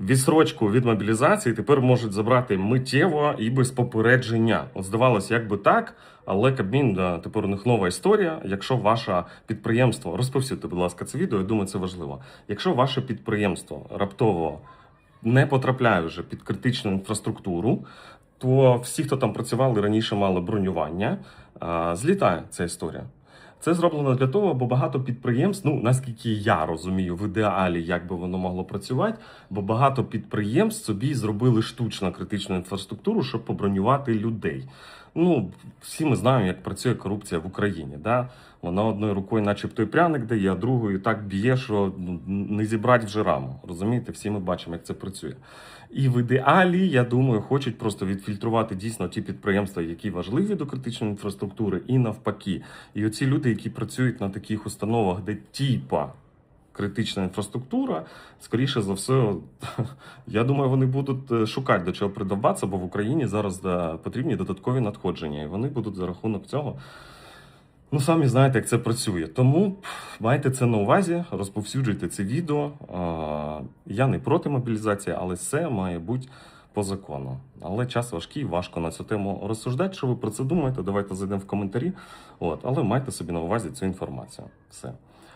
відсрочку від мобілізації тепер можуть забрати миттєво і без попередження. От здавалося, як би так, але Кабмін тепер у них нова історія. Якщо ваше підприємство, розповсюдьте, будь ласка, це відео, я думаю, це важливо. Якщо ваше підприємство раптово не потрапляє вже під критичну інфраструктуру, то всі, хто там працювали раніше, мали бронювання, злітає ця історія. Це зроблено для того, бо багато підприємств, ну наскільки я розумію, в ідеалі як би воно могло працювати, бо багато підприємств собі зробили штучно критичну інфраструктуру, щоб побронювати людей. Ну, всі ми знаємо, як працює корупція в Україні. Да? Вона одною рукою, начебто, і пряник дає, а другою так б'є, що ну, не зібрати вже раму. Розумієте, всі ми бачимо, як це працює. І в ідеалі, я думаю, хочуть просто відфільтрувати дійсно ті підприємства, які важливі до критичної інфраструктури, і навпаки. І оці люди, які працюють на таких установах, де типа критична інфраструктура, скоріше за все, я думаю, вони будуть е, шукати до чого придбатися, бо в Україні зараз потрібні додаткові надходження, і вони будуть за рахунок цього. Ну, самі знаєте, як це працює. Тому майте це на увазі, розповсюджуйте це відео. Я не проти мобілізації, але все має бути по закону. Але час важкий, важко на цю тему розсуждати. Що ви про це думаєте? Давайте зайдемо в коментарі. От, але майте собі на увазі цю інформацію. Все.